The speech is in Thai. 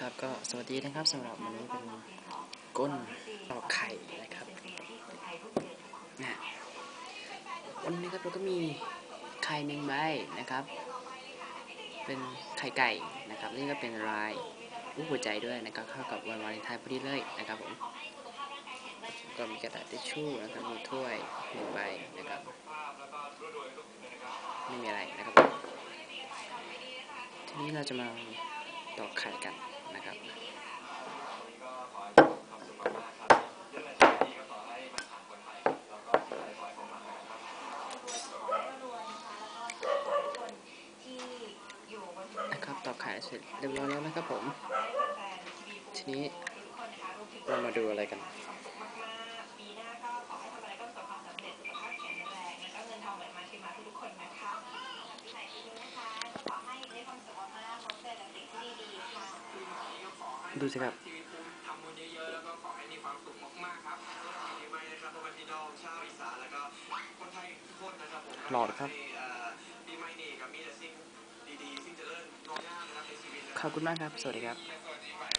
ครับก็สวัสดีนะครับสำหรับวันนี้เป็นก้นตอกไข่นะครับนะวันนี้ครับเราก็มีไข่หนึ่งใบนะครับ เป็นไข่ไก่นะครับ นี่ก็เป็นลายรูปหัวใจด้วยนะครับเข้ากับวันวาเลนไทน์พอดีเลยนะครับผมก็มีกระดาษทิชชู่นะครับมีถ้วยหนึ่งใบนะครับ ไม่มีอะไรนะครับ ทีนี้เราจะมาตอกไข่กัน นะครับนะครับตอบขายเสร็จเรียบร้อยแล้วนะครับผม ทีนี้เรามาดูอะไรกัน ดูสิครับชีวิตภูมิทำบุญเยอะๆแล้วก็ขอให้มีความสุขมากๆครับปีใหม่นะครับพ่อแม่พี่น้องชาวอีสานแล้วก็คนไทยทุกคนนะครับผมหลอดครับให้เอ่อปีใหม่นี้กับมีแต่สิ่งดีๆสิ่งเจริญงอกงามนะครับในชีวิตนะขอบคุณมากครับ สวัสดีครับสวัสดีใหม่